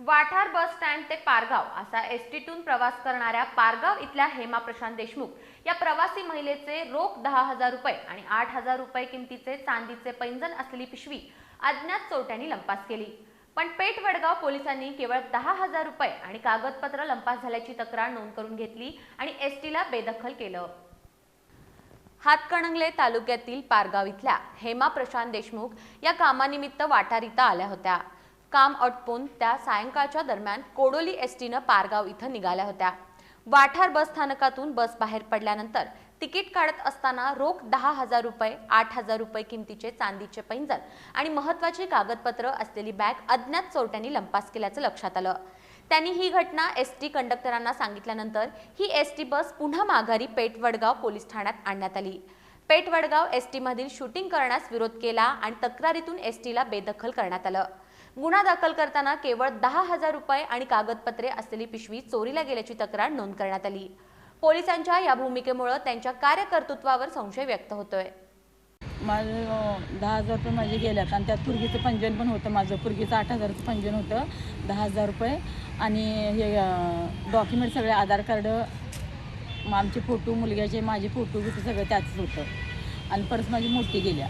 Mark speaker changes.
Speaker 1: वाठार bus stand ते पारगाव असा एस टीतून प्रवास करणाऱ्या पारगाव इथल्या हेमा प्रशांत देशमुख या प्रवासी महिलेचे रोख दहा हजार रुपये आणि आठ हजार रुपये किमतीचे चांदीचे पैंजण असलेली पिशवी अज्ञात चोरट्यांनी लंपास केली. पण पेठ वडगाव पोलिसांनी केवळ दहा हजार रुपये आणि कागदपत्र लंपास झाल्याची तक्रार नोंद करून घेतली आणि एस टीला बेदखल केलं. हातकणंगले तालुक्यातील पारगाव इथल्या हेमा प्रशांत देशमुख या कामानिमित्त वाटारीता आल्या होत्या. काम अटपून त्या सायंकाळच्या दरम्यान कोडोली एस टीनं पारगाव इथं निघाल्या होत्या. वाठार बस स्थानकातून बस बाहेर पडल्यानंतर तिकीट काढत असताना रोख दहा हजार रुपये आठ हजार रुपये किमतीचे चांदीचे पैंजण आणि महत्वाची कागदपत्र असलेली बॅग अज्ञात चोरट्यांनी लंपास केल्याचं लक्षात आलं. त्यांनी ही घटना एस टी कंडक्टरांना सांगितल्यानंतर ही एस टी बस पुन्हा माघारी पेठवडगाव पोलीस ठाण्यात आणण्यात आली. पेठवडगाव एस टीमधील शूटिंग करण्यास विरोध केला आणि तक्रारीतून एस टीला बेदखल करण्यात आलं. गुन्हा दाखल करताना केवळ दहा हजार रुपये आणि कागदपत्रे असलेली पिशवी चोरीला गेल्याची तक्रार नोंद करण्यात आली. पोलिसांच्या या भूमिकेमुळे त्यांच्या कार्यकर्तृत्वावर संशय व्यक्त होतोय.
Speaker 2: माझं दहा हजार रुपये माझे गेल्यात आणि त्यात पुरगीचं पंजन पण होतं. माझं पुरगीचं आठ हजारचं पंजन होतं. दहा हजार रुपये आणि हे डॉक्युमेंट सगळे आधार कार्ड मग आमचे फोटो मुलग्याचे माझे फोटो बिटो सगळं त्यातच होतं. आणि परत माझी मोठी गेल्या.